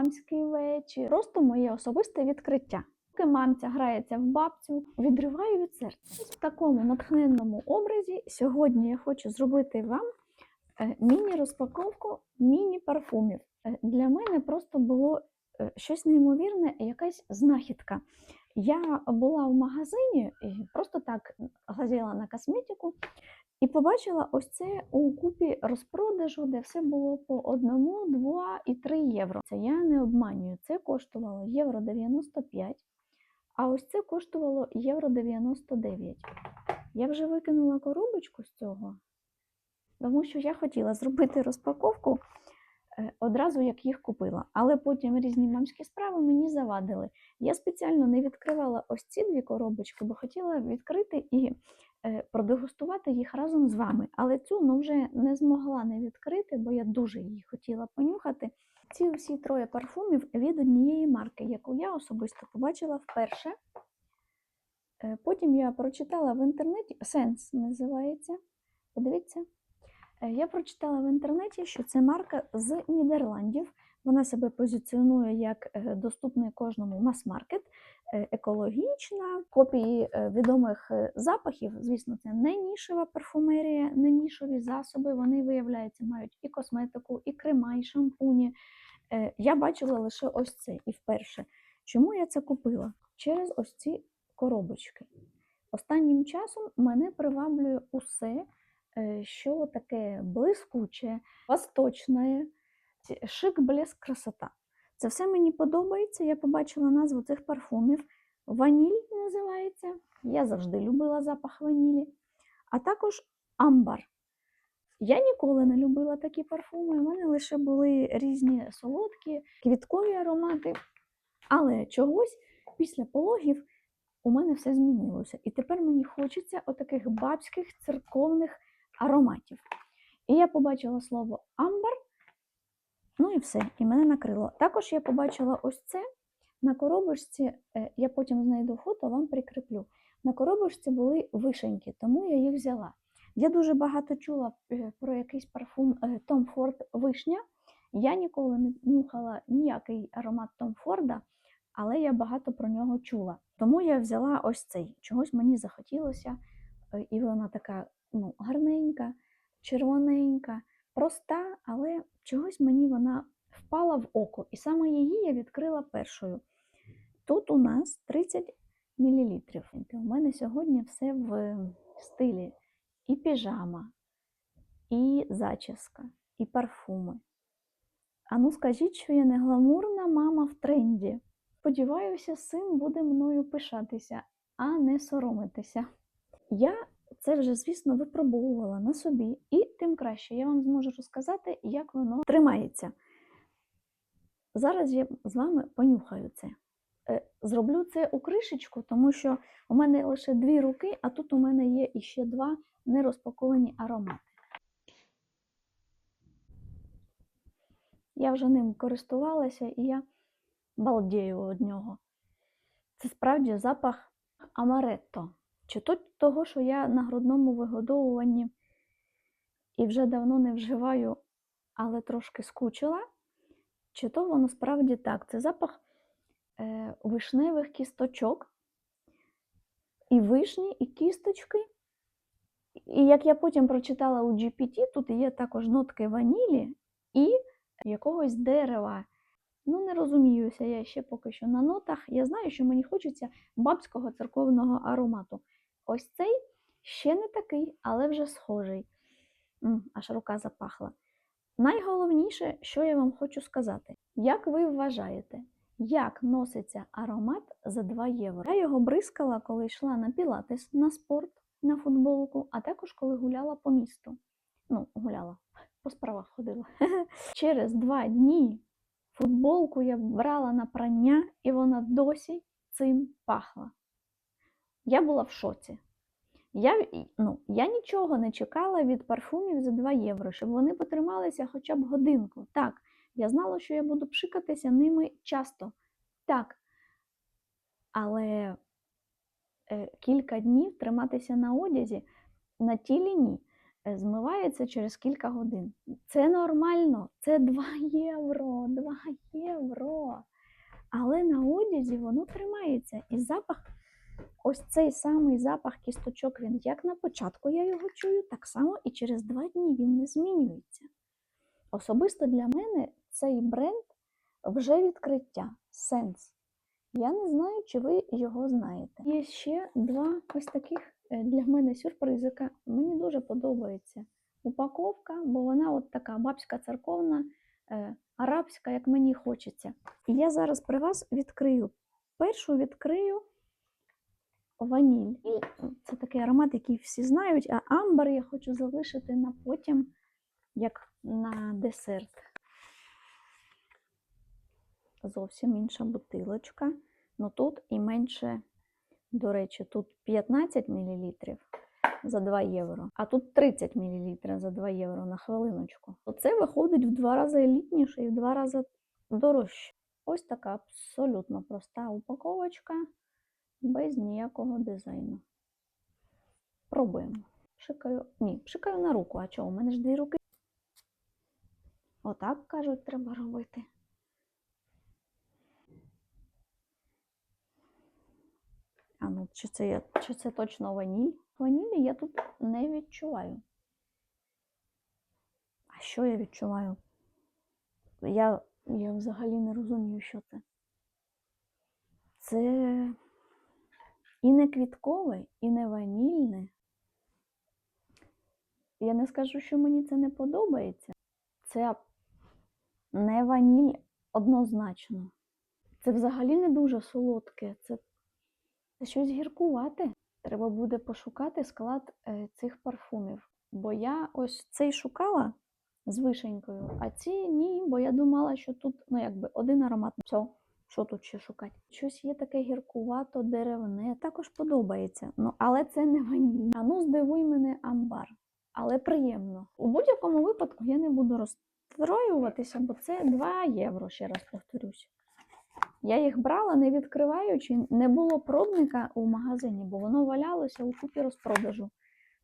мамський вечір, просто моє особисте відкриття. Поки мамця грається в бабцю, відриваю від серця. В такому натхненному образі сьогодні я хочу зробити вам е, міні-розпаковку міні-парфумів. Е, Для мене просто було е, щось неймовірне, якась знахідка. Я була в магазині і просто так глазіла на косметику і побачила ось це у купі розпродажу, де все було по одному, два і три євро. Це я не обманюю. Це коштувало євро 95, а ось це коштувало євро 99. Я вже викинула коробочку з цього, тому що я хотіла зробити розпаковку е, одразу, як їх купила. Але потім різні мамські справи мені завадили. Я спеціально не відкривала ось ці дві коробочки, бо хотіла відкрити і продегустувати їх разом з вами. Але цю ну, вже не змогла не відкрити, бо я дуже її хотіла понюхати. Ці всі троє парфумів від однієї марки, яку я особисто побачила вперше. Е, Потім я прочитала в інтернеті, Sense називається. Подивіться. Е, Я прочитала в інтернеті, що це марка з Нідерландів. Вона себе позиціонує як е, доступний кожному мас-маркет, е, екологічна, копії е, відомих запахів. Звісно, це не нішева парфумерія, не нішові засоби. Вони, виявляється, мають і косметику, і крема, і шампуні. Я бачила лише ось це і вперше. Чому я це купила? Через ось ці коробочки. Останнім часом мене приваблює усе, що таке блискуче, восточне, шик, блеск, красота. Це все мені подобається. Я побачила назву цих парфумів. Ваніль називається. Я завжди любила запах ванілі. А також амбар. Я ніколи не любила такі парфуми. У мене лише були різні солодкі, квіткові аромати. Але чогось після пологів у мене все змінилося. І тепер мені хочеться отаких бабських церковних ароматів. І я побачила слово амбар, ну і все, і мене накрило. Також я побачила ось це на коробочці, е, я потім знайду фото, вам прикріплю. На коробочці були вишеньки, тому я їх взяла. Я дуже багато чула е, про якийсь парфум е, Tom Ford вишня. Я ніколи не нюхала ніякий аромат Tom Форда, але я багато про нього чула. Тому я взяла ось цей. Чогось мені захотілося, і вона така ну, гарненька, червоненька, проста, але чогось мені вона впала в око. І саме її я відкрила першою. Тут у нас 30 мл. У мене сьогодні все в стилі і піжама, і зачіска, і парфуми. А ну скажіть, що я не гламурна мама в тренді. Сподіваюся, син буде мною пишатися, а не соромитися. Я це вже, звісно, випробовувала на собі, і тим краще я вам зможу розказати, як воно тримається. Зараз я з вами понюхаю це. Е, Зроблю це у кришечку, тому що у мене лише дві руки, а тут у мене є іще два нерозпаковані аромати. Я вже ним користувалася і я балдію від нього. Це справді запах амаретто. Чи то того, що я на грудному вигодовуванні і вже давно не вживаю, але трошки скучила, чи то воно справді так. Це запах е, вишневих кісточок, і вишні, і кісточки. І як я потім прочитала у GPT, тут є також нотки ванілі і якогось дерева. Ну, не розуміюся я ще поки що на нотах. Я знаю, що мені хочеться бабського церковного аромату. Ось цей ще не такий, але вже схожий. М, аж рука запахла. Найголовніше, що я вам хочу сказати, як ви вважаєте, як носиться аромат за 2 євро? Я його бризкала, коли йшла на пілатес на спорт, на футболку, а також коли гуляла по місту. Ну, гуляла, по справах ходила. Через два дні футболку я брала на прання, і вона досі цим пахла. Я була в шоці. Я, ну, я нічого не чекала від парфумів за 2 євро, щоб вони потрималися хоча б годинку. Так, я знала, що я буду пшикатися ними часто. Так. Але е, кілька днів триматися на одязі на тілі ні. Е, Змивається через кілька годин. Це нормально, це 2 євро. 2 євро. Але на одязі воно тримається. І запах, ось цей самий запах кісточок, він як на початку я його чую, так само і через два дні він не змінюється. Особисто для мене цей бренд вже відкриття, сенс. Я не знаю, чи ви його знаєте. Є ще два ось таких е, для мене сюрпризика. Мені дуже подобається упаковка, бо вона от така бабська церковна, е, арабська, як мені хочеться. І я зараз при вас відкрию. Першу відкрию ваніль. І це такий аромат, який всі знають, а амбар я хочу залишити на потім, як на десерт. Зовсім інша бутилочка. Ну тут і менше, до речі, тут 15 мл за 2 євро, а тут 30 мл за 2 євро на хвилиночку. Оце виходить в два рази елітніше і в два рази дорожче. Ось така абсолютно проста упаковочка без ніякого дизайну. Пробуємо. Пшикаю. Ні, пшикаю на руку. А чого? У мене ж дві руки. Отак кажуть, треба робити. А ну, чи це, я- чи це точно ваніль? Ванілі я тут не відчуваю. А що я відчуваю? Я, я взагалі не розумію, що це. Це і не квіткове, і не ванільне. Я не скажу, що мені це не подобається. Це не ваніль однозначно. Це взагалі не дуже солодке. Це це щось гіркувате. Треба буде пошукати склад е, цих парфумів. Бо я ось цей шукала з вишенькою, а ці ні, бо я думала, що тут ну, якби один аромат. Все, що тут ще шукати? Щось є таке гіркувато, деревне, також подобається. Ну, але це не ваніль. А ну здивуй мене амбар. Але приємно. У будь-якому випадку я не буду розстроюватися, бо це 2 євро, ще раз повторюсь. Я їх брала, не відкриваючи, не було пробника у магазині, бо воно валялося у купі розпродажу.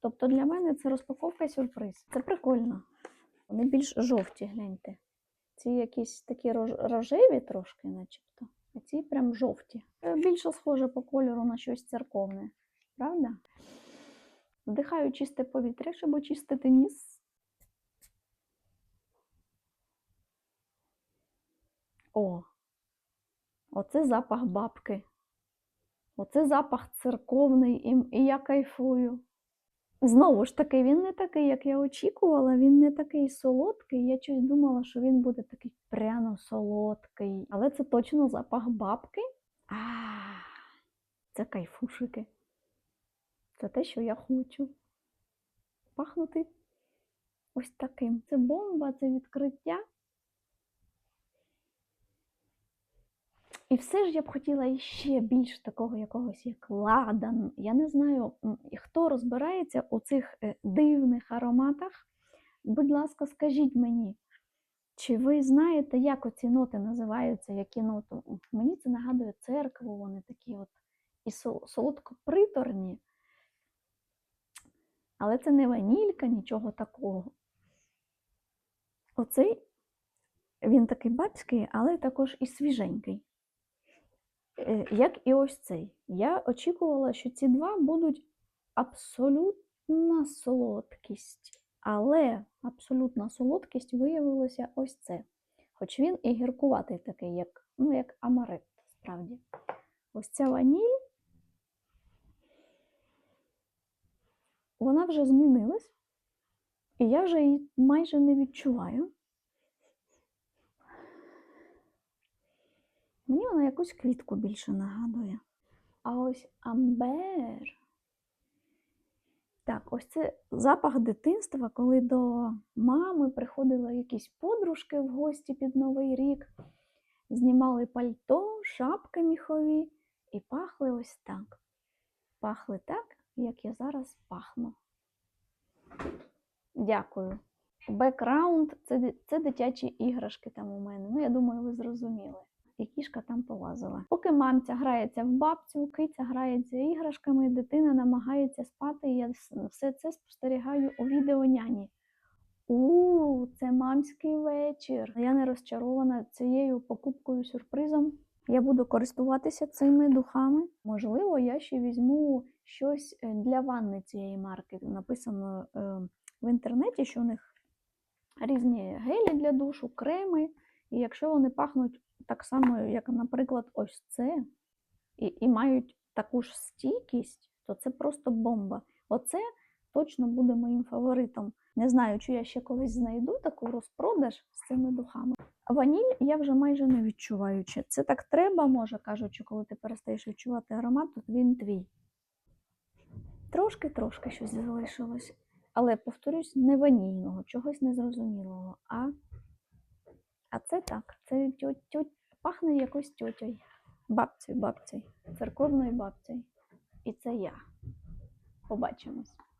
Тобто для мене це розпаковка сюрприз. Це прикольно. Вони більш жовті, гляньте. Ці якісь такі рожеві трошки, начебто, а ці прям жовті. Е, Більше схоже по кольору на щось церковне, правда? Вдихаю чисте повітря, щоб очистити ніс. О, Оце запах бабки. Оце запах церковний, і, і я кайфую. Знову ж таки, він не такий, як я очікувала, він не такий солодкий. Я щось думала, що він буде такий пряно солодкий. Але це точно запах бабки. А, це кайфушики. Це те, що я хочу. Пахнути ось таким. Це бомба, це відкриття. І все ж я б хотіла іще більш такого якогось як ладан. Я не знаю, хто розбирається у цих е, дивних ароматах. Будь ласка, скажіть мені, чи ви знаєте, як оці ноти називаються, які ноти? Мені це нагадує церкву, вони такі от і сол- солодкоприторні. Але це не ванілька, нічого такого. Оцей він такий бабський, але також і свіженький. Е, Як і ось цей. Я очікувала, що ці два будуть абсолютна солодкість. Але абсолютна солодкість виявилося ось це. Хоч він і гіркуватий такий, як, ну, як амарет, справді. Ось ця ваніль, вона вже змінилась, і я вже її майже не відчуваю. Мені вона якусь квітку більше нагадує. А ось амбер. Так, ось це запах дитинства, коли до мами приходили якісь подружки в гості під Новий рік, знімали пальто, шапки міхові і пахли ось так. Пахли так, як я зараз пахну. Дякую. Бекграунд це, це дитячі іграшки там у мене. Ну, я думаю, ви зрозуміли. І кішка там полазила. Поки мамця грається в бабцю, киця грається іграшками, дитина намагається спати. І я все це спостерігаю у відео няні. У, це мамський вечір. Я не розчарована цією покупкою сюрпризом. Я буду користуватися цими духами. Можливо, я ще візьму щось е, для ванни цієї марки. Написано е, в інтернеті, що у них різні гелі для душу, креми. І якщо вони пахнуть так само, як, наприклад, ось це, і, і мають таку ж стійкість, то це просто бомба. Оце точно буде моїм фаворитом. Не знаю, чи я ще колись знайду таку розпродаж з цими духами. Ваніль я вже майже не відчуваю. Це так треба, може кажучи, коли ти перестаєш відчувати аромат, то він твій. Трошки-трошки щось залишилось. Але, повторюсь, не ванільного, чогось незрозумілого. А, а це так, це тьоть, тьоть, пахне якось тьотєю, бабцею, бабцею, церковною бабцею. І це я. Побачимось.